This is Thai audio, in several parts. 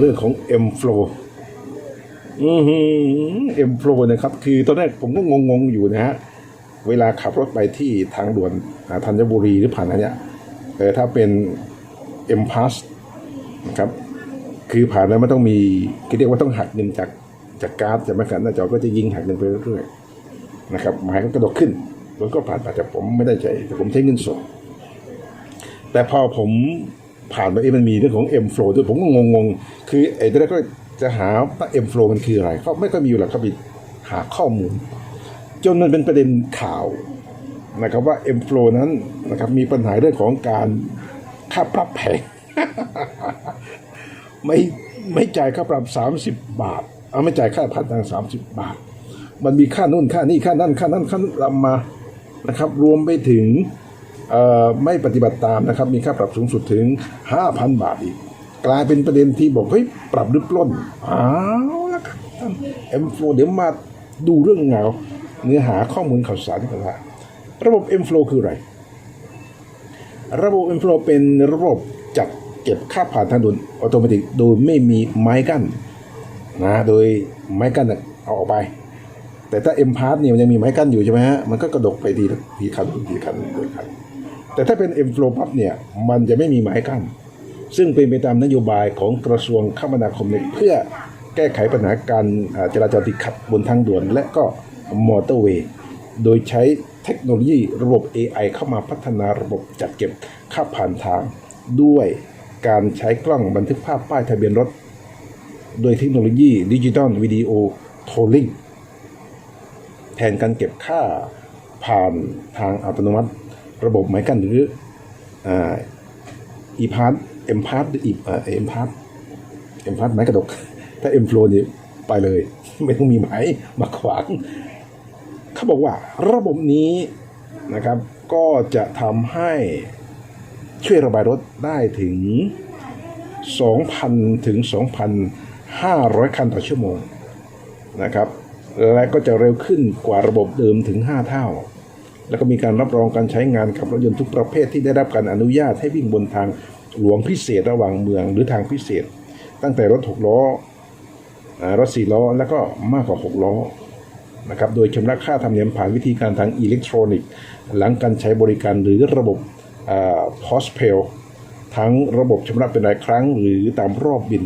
เรื่องของ M Flow อือหือ M Flow นะครับ คือตอนแรกผมก็งงๆอยู่นะฮะ เวลาขับรถไปที่ทางด่วนอ่าธัญบุรีหรือผ่านอะไรเนี่ยเออถ้าเป็น M Pass นะครับ คือผ่านแล้วมันต้องมีเรียกว่าต้องหักเงินจากจากการ์ดจากแม่กันหน้าจอก็จะยิงหักเงินไปเรื่อยๆนะครับหมายก็กระโดดขึ้นรถก็ผ่านไปแต่ผมไม่ได้ใช้แต่ผมใช้เงินสดแต่พอผม ผ่านไปเอ๊ะมันมีเรื่องของ M flow ด้วยผมก็งงๆ คือไอ้ตอนแรกก็จะหาว่า M flow มันคืออะไรก็ไม่ค่อยมีอยู่หรอกครับไปหาข้อมูล จนมันเป็นประเด็นข่าวนะครับว่า M flow นั้นนะครับมีปัญหาเรื่องของการค่าปรับแพงไม่ไม่จ่ายค่าปรับ 30 บาท เอาไม่จ่ายค่าผ่านทาง 30 บาท มันมีค่านู่นค่านี่ค่านั่นค่านั้นค่านั้นรำมานะครับ รวมไปถึง ไม่ปฏิบัติตามนะครับ มีค่าปรับสูงสุดถึง 5,000 บาทอีก กลายเป็นประเด็นที่บอกเฮ้ยปรับหรือปล้นอ้าวล้วครับท่านเอ็มโฟเดี๋ยวมาดูเรื่องเงาเนื้อหาข้อมูลข่าวสารกันว่าระบบ M Flow คืออะไร ระบบ M Flow เป็นระบบจัดเก็บค่าผ่านทางด่วนอัตโนมัติโดยไม่มีไม้กั้นนะโดยไม้กั้นเอาออกไป แต่ถ้า M Pass เนี่ยมันยังมีไม้กั้นอยู่ใช่ไหมฮะมันก็กระดกไปทีละทีคันทีคันทีคัน แต่ถ้าเป็น M Flow ปั๊บเนี่ยมันจะไม่มีไม้กั้นซึ่งเป็นไปตามนโยบายของกระทรวงคมนาคมเพื่อแก้ไขปัญหาการจราจรติดขัดบนทางด่วน และก็มอเตอร์เวย์โดยใช้เทคโนโลยีระบบ AI เข้ามาพัฒนาระบบจัดเก็บค่าผ่านทาง ด้วยการใช้กล้องบันทึกภาพป้ายทะเบียนรถ โดยเทคโนโลยีดิจิตอลวิดีโอโทรลิงแทนการเก็บค่าผ่านทางอัตโนมัติ ระบบไม้กั้นหรืออ่าอีพาร์ตเอ็มพาร์ตหรืออีเอ็มพาร์ตเอ็มพาร์ตไม้กระดก ถ้าเอ็มโฟลนี่ไปเลย ไม่ต้องมีไม้มาขวางเขาบอกว่าระบบนี้นะครับก็จะทำให้ช่วยระบายรถได้ถึง 2,000 ถึง 2,500 คันต่อชั่วโมงนะครับ และก็จะเร็วขึ้นกว่าระบบเดิมถึง 5 เท่า แล้วก็มีการรับรองการใช้งานกับรถยนต์ทุกประเภทที่ได้รับการอนุญาตให้วิ่งบนทางหลวงพิเศษระหว่างเมืองหรือทางพิเศษ ตั้งแต่รถ6ล้ออ่ารถ4ล้อแล้วก็มากกว่า6ล้อนะครับโดยชำระค่าธรรมเนียมผ่านวิธีการทางอิเล็กทรอนิกส์ หลังการใช้บริการหรือระบบพอสเพลทั้งระบบชำระเป็นรายครั้งหรือตามรอบบิน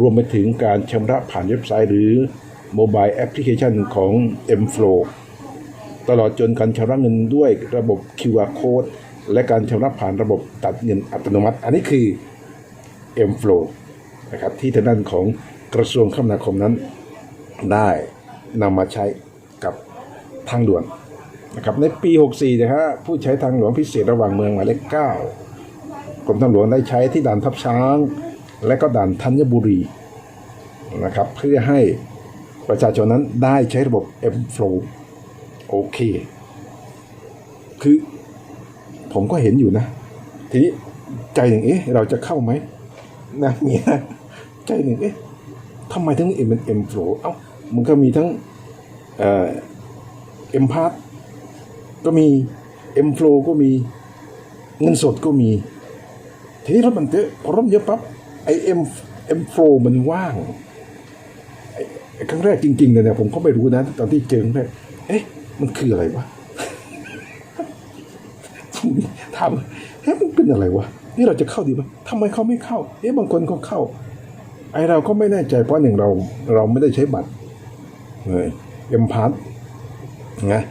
รวมไปถึงการชำระผ่านเว็บไซต์หรือโมบายแอปพลิเคชันของ M-Flow ตลอดจนการชำระเงินด้วยระบบ QR code และการชำระผ่านระบบตัดเงินอัตโนมัติ อันนี้คือ M-Flow นะครับที่ทางด้านของกระทรวงคมนาคมนั้นได้นำมาใช้กับทางด่วนนะครับในปี 64 นะฮะผู้ใช้ทางหลวงพิเศษระหว่างเมืองหมายเลข 9 กรมทางหลวงได้ใช้ที่ด่านทับช้าง และก็ด่านธัญบุรีนะครับเพื่อให้ประชาชนนั้นได้ใช้ระบบ M-Flow โอเค คือผมก็เห็นอยู่นะ ทีนี้ใจหนึ่งเอ๊ะเราจะเข้าไหมนะเมียใจหนึ่งเอ๊ะทำไมถึงเอ็มเป็นเอ็มโฟลเอ้ามันก็มีทั้งเอ็มพาร์ก็มีเอ็มโฟลก็มีเงินสดก็มี ทีนี้รถมันเยอะพอรถเยอะปั๊บไอเอ็มเอ็มโฟลมันว่างครั้งแรกจริงๆเลยเนี่ยผมก็ไม่รู้นะ ตอนที่เจอครั้งแรกเอ๊ะ มันคืออะไรวะถามเฮ้ยมันเป็นอะไรวะนี่เราจะเข้าดีไหมทำไมเขาไม่เข้า เอ๊ะบางคนเขาเข้า ไอเราก็ไม่แน่ใจเพราะหนึ่งเรา เราไม่ได้ใช้บัตรเอ็มพาร์นะ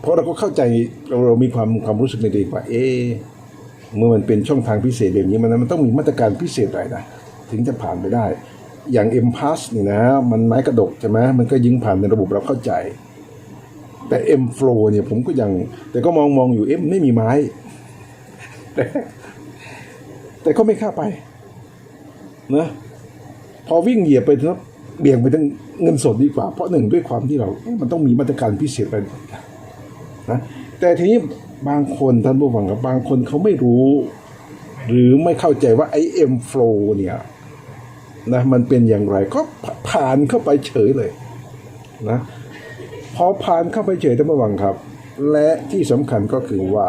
เพราะเราก็เข้าใจเราเรามีความความรู้สึกในตัวเองว่า เอ๊ะเมื่อมันเป็นช่องทางพิเศษแบบนี้มันมันต้องมีมาตรการพิเศษอะไรนะถึงจะผ่านไปได้ อย่าง M Pass นี่นะ มันไม้กระดกใช่ไหมมันก็ยิงผ่านในระบบเราเข้าใจ แต่ M Flow เนี่ยผมก็ยัง แต่ก็มองมองอยู่เอ๊ะมันไม่มีไม้ แต่ก็ไม่ข้าไปนะพอวิ่งเหยียบไปแล้วเบี่ยงไปทั้งเงินสดดีกว่า เพราะหนึ่งด้วยความที่เรามันต้องมีมาตรการพิเศษไปนะแต่ทีนี้บางคนท่านผู้ฟังครับบางคนเขาไม่รู้ หรือไม่เข้าใจว่าไอ้ M Flow เนี่ยนะมันเป็นอย่างไรก็ผ่านเข้าไปเฉยเลยนะ พอผ่านเข้าไปเฉยท่านผู้ฟังครับ และที่สำคัญก็คือว่า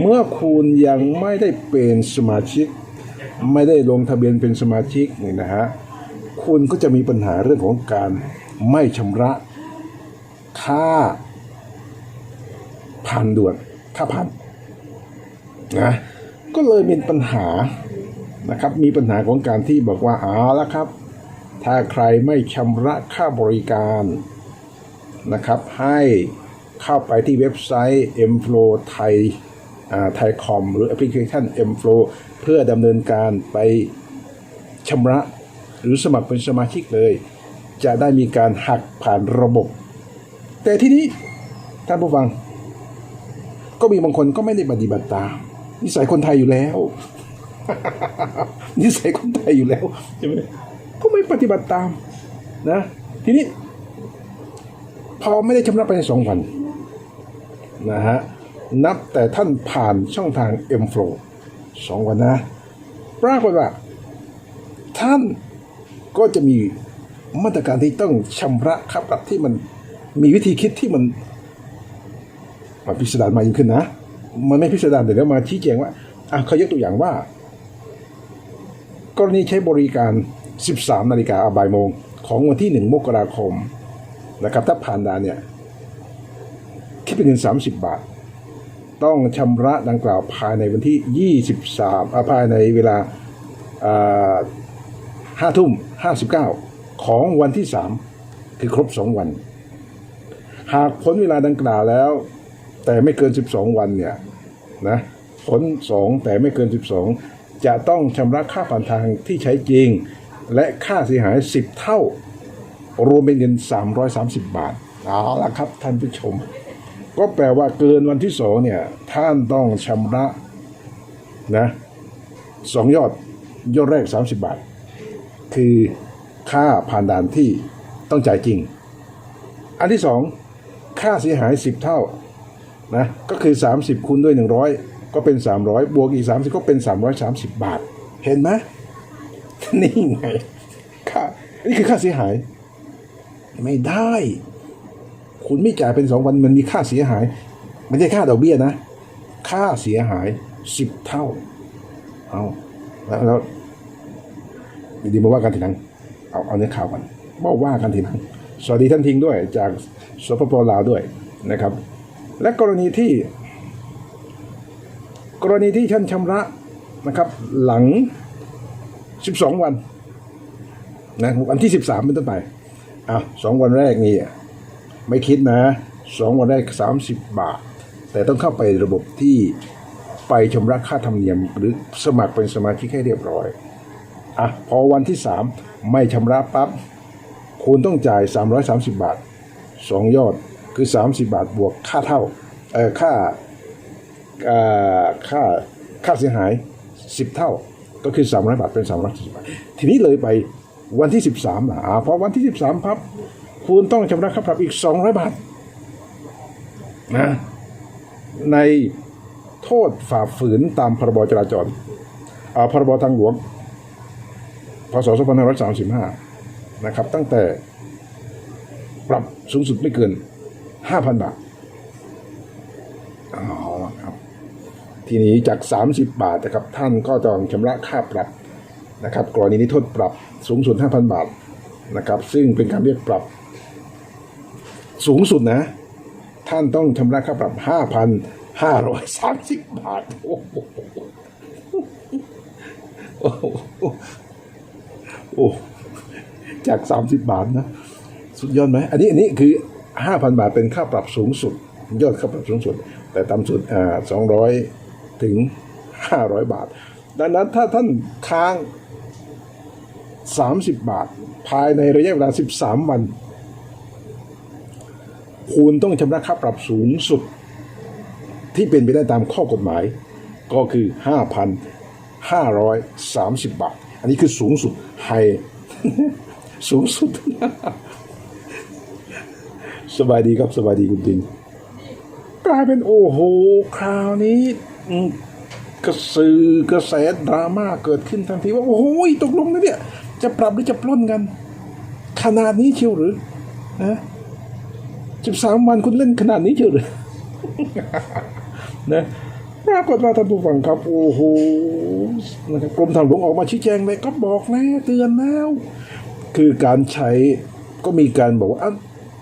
เมื่อคุณยังไม่ได้เป็นสมาชิก ไม่ได้ลงทะเบียนเป็นสมาชิกนี่นะฮะคุณก็จะมีปัญหาเรื่องของการไม่ชำระค่าผ่านด่วนค่าผ่านนะก็เลยมีปัญหานะครับมีปัญหาของการที่บอกว่าเอาละครับ ถ้าใครไม่ชำระค่าบริการ นะครับ ให้เข้าไปที่เว็บไซต์ mflow ไทยไทยคอมหรือแอปพลิเคชัน mflow เพื่อดำเนินการไปชำระหรือสมัครเป็นสมาชิกเลย จะได้มีการหักผ่านระบบ แต่ที่นี้ท่านผู้ฟัง ก็มีบางคนก็ไม่ได้ปฏิบัติตามนิสัยคนไทยอยู่แล้วนิสัยคนไทยอยู่แล้วใช่ไหมก็ไม่ปฏิบัติตามนะ ทีนี้ พอไม่ได้ชำระไปในสองวันนะฮะนับแต่ท่านผ่านช่องทาง M Flow สองวันนะปรากฏว่า ท่านก็จะมีมาตรการที่ต้องชำระค่าปรับที่มันมีวิธีคิดที่มันมันพิสดารมากยิ่งขึ้นนะ มันไม่พิสดารแต่แล้วมาชี้แจงว่าอะเขายกตัวอย่างว่า กรณีใช้บริการ 13 นาฬิกาบ่ายโมง ของวันที่ 1 มกราคม นะครับถ้าผ่านด่านเนี่ยคิดเป็นเงิน30บาท ต้องชำระดังกล่าวภายในวันที่23อะภายในเวลาอ่าทุ่ม59ของวันที่3คือครบ2วัน หากพ้นเวลาดังกล่าวแล้ว แต่ไม่เกิน12วันเนี่ยนะพ้น2แต่ไม่เกิน12จะต้องชำระค่าผ่านทางที่ใช้จริง และค่าเสียหาย10เท่า รวมเป็นเงิน 330 บาทเอาละครับท่านผู้ชม ก็แปลว่าเกินวันที่สองเนี่ย ท่านต้องชำระนะสองยอดยอดแรก 30 บาท คือค่าผ่านด่านที่ต้องจ่ายจริง อันที่สองค่าเสียหาย 10 เท่านะก็คือ 30คูณด้วย 100 ก็เป็น 300 บวกอีก 30 ก็เป็น 330 บาท เห็นไหมนี่ไงค่านี่คือค่าเสียหาย ไม่ได้ คุณไม่จ่ายเป็นสองวันมันมีค่าเสียหาย ไม่ใช่ค่าดอกเบี้ยนะ ค่าเสียหายสิบเท่า เอาแล้วแล้วดีมาว่ากันทีหลังเอาเอาเนื้อข่าวกันมาว่ากันทีหลังสวัสดีท่านทิงด้วยจากสปปลาวด้วยนะครับ และกรณีที่ กรณีที่ท่านชำระนะครับ หลัง 12 วันนะวันที่ 13 เป็นต้นไป อะสองวันแรกนี่ไม่คิดนะสองวันแรก30บาท แต่ต้องเข้าไประบบที่ไปชำระค่าธรรมเนียม หรือสมัครเป็นสมาชิกให้เรียบร้อยอะพอวันที่3ไม่ชำระปั๊บคุณต้องจ่าย 330 บาท 2 ยอดคือ 30 บาทบวกค่าเท่าเออค่าอ่าค่าค่าเสียหาย 10 เท่าก็คือ 300 บาทเป็น340บาท ทีนี้เลยไป วันที่ 13นะอ่าพอวันที่ 13พับคุณต้องชำระค่าปรับอีก 200 บาทนะในโทษฝ่าฝืนตามพรบจราจรอ่าพรบทางหลวงพศ2535 นะครับ ตั้งแต่ปรับสูงสุดไม่เกิน 5,000 บาทอาละครับทีนี้จาก 30 บาทนะครับ ท่านก็ต้องชำระค่าปรับ นะครับกรณีนี้โทษปรับสูงสุด 5,000 บาทนะครับซึ่งเป็นการเรียกปรับสูงสุดนะ ท่านต้องชำระค่าปรับ 5,530 บาทโอ้โหโอ้โหโอ้จาก 30 บาทนะ สุดยอดไหมอันนี้อันนี้คือ 5,000 บาทเป็นค่าปรับสูงสุด ยอดค่าปรับสูงสุด แต่ต่ำสุดอ่า200 ถึง 500 บาท ดังนั้นถ้าท่านค้าง 30 บาท ภายในระยะเวลา 13 วัน คุณต้องชำระค่าปรับสูงสุด ที่เป็นไปได้ตามข้อกฎหมาย ก็คือ 5,530 บาท อันนี้คือสูงสุดไฮสูงสุด สบายดีครับ สบายดีคุณติงกลายเป็นโอ้โห คราวนี้ กระสือกระแสดราม่าเกิดขึ้นทันทีว่า โอ้โหตกลงนะเนี่ย จะปรับหรือจะปล้นกัน ขนาดนี้เชียวหรือนะสิบสามวันคุณเล่นขนาดนี้เชียวหรือนะปรากฏว่าท่านผู้ฟังครับ โอ้โหนะครับกรมทางหลวงออกมาชี้แจงเลยก็บอกแล้วเตือนแล้ว คือการใช้ก็มีการบอกว่าอะ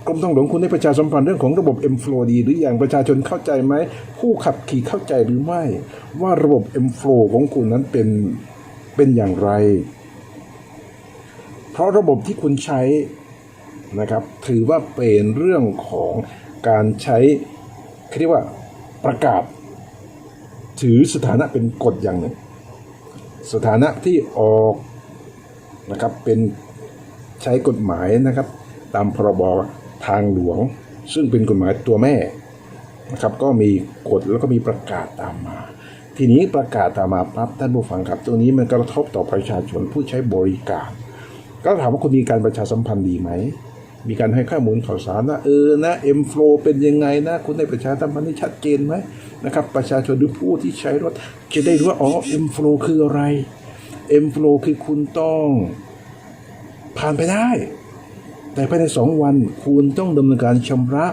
กรมทางหลวงคุณได้ประชาสัมพันธ์เรื่องของระบบ m f l o w ดี หรืออย่างประชาชนเข้าใจไหม ผู้ขับขี่เข้าใจหรือไม่ ว่าระบบ m f l o w ของคุณนั้นเป็นเป็นอย่างไร เพราะระบบที่คุณใช้นะครับ ถือว่าเป็นเรื่องของการใช้เรียกว่าประกาศ ถือสถานะเป็นกฎอย่างหนึ่ง สถานะที่ออกนะครับเป็นใช้กฎหมายนะครับ ตามพรบ ทางหลวง ซึ่งเป็นกฎหมายตัวแม่นะครับก็มีกฎแล้วก็มีประกาศตามมา ทีนี้ประกาศตามมาปั๊บท่านผู้ฟังครับตัวนี้มันกระทบต่อประชาชนผู้ใช้บริการ ก็ถามว่าคุณมีการประชาสัมพันธ์ดีไหมมีการให้ข้อมูลข่าวสารนะเออนะเอ็มโฟลเป็นยังไงนะ คุณได้ประชาสัมพันธ์ที่ชัดเจนไหมนะครับประชาชนหรือผู้ที่ใช้รถ จะได้รู้ว่าอ๋อเอ็มโฟลคืออะไรเอ็มโฟลคือคุณต้องผ่านไปได้ แต่ภายในสองวันคุณต้องดำเนินการชำระ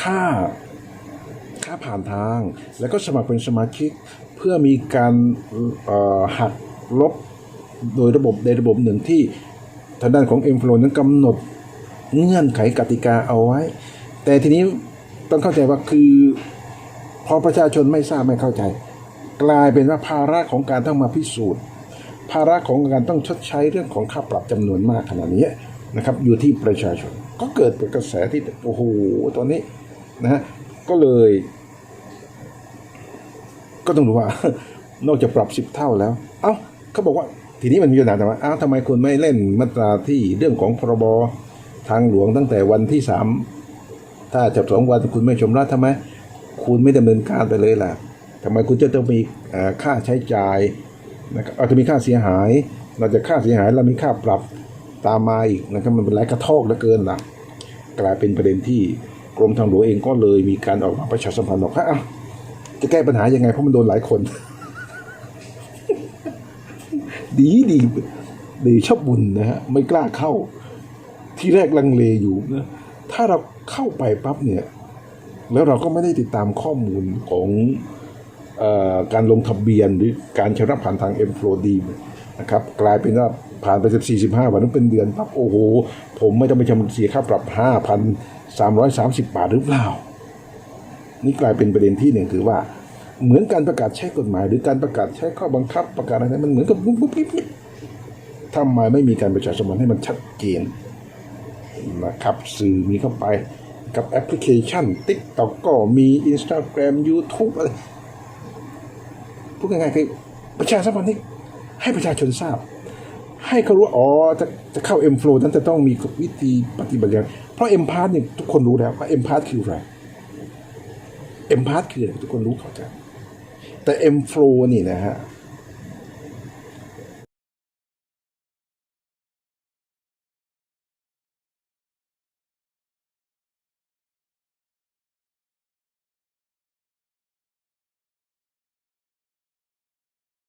ค่าค่าผ่านทาง แล้วก็สมัครเป็นสมาชิก เพื่อมีการหักลบโดยระบบในระบบหนึ่งที่ทางด้านของ m f l o นั้นกำหนดเงื่อนไขกติกาเอาไว้ แต่ทีนี้ต้องเข้าใจว่าคือพอประชาชนไม่ทราบไม่เข้าใจ กลายเป็นว่าภาระของการต้องมาพิสูจน์ ภาระของการต้องชดใช้เรื่องของค่าปรับจำนวนมากขนาดนี้ นะครับอยู่ที่ประชาชน ก็เกิดเป็นกระแสที่โอ้โหตอนนี้นะฮะก็เลย ก็ต้องดูว่า นอกจากปรับสิบเท่าแล้ว เอ้าเขาบอกว่าทีนี้มันมีปัญหาแต่ว่าเอ้าทำไมคุณไม่เล่นมาตราที่เรื่องของพรบทางหลวงตั้งแต่วันที่สามถ้าจับสองวันคุณไม่ชำระทำไม คุณไม่ดำเนินการไปเลยล่ะทำไมคุณจะต้องมีค่าใช้จ่ายนะครับเอาจะมีค่าเสียหายนอกจากค่าเสียหายเรามีค่าปรับ ตามมาอีกนะครับมันเป็นไรกระทอกเหลือเกินล่ะกลายเป็นประเด็นที่กรมทางหลวงเองก็เลยมีการออกมาประชาสัมพันธ์บอกว่าจะแก้ปัญหายังไงเพราะมันโดนหลายคน ดีดีดีชอบบุญนะฮะไม่กล้าเข้า ที่แรกลังเลอยู่นะถ้าเราเข้าไปปั๊บเนี่ยแล้วเราก็ไม่ได้ติดตามข้อมูลของอการลงทะเบียนหรือการชำระผ่านทาง m f l o d นะครับ กลายเป็นว่า ผ่านไป 14 15 วันนั้นเป็นเดือนปั๊บโอ้โห ผมไม่ต้องไปชำระเสียค่าปรับ 5,330 บาทหรือเปล่า นี่กลายเป็นประเด็นที่หนึ่งคือว่า เหมือนการประกาศใช้กฎหมาย หรือการประกาศใช้ข้อบังคับประกาศอะไรนั้นมันเหมือนกับปุ๊บปุ๊บปิ๊บปิ๊บทำไมไม่มีการประชาสัมพันธ์ให้มันชัดเจนนะครับสื่อมีเข้าไปกับแอปพลิเคชัน TikTok ก็มี Instagram YouTube อะไรพูดง่ายๆคือประชาสัมพันธ์ให้ให้ประชาชนทราบ ให้เขารู้ว่าอ๋อจะจะเข้า M Flow นั้นจะต้องมีวิธีปฏิบัติอย่างเพราะ M path เนี่ยทุกคนรู้แล้วว่า M path คืออะไร M path คืออะไรทุกคนรู้เข้าใจแต่ M Flow นี่นะฮะ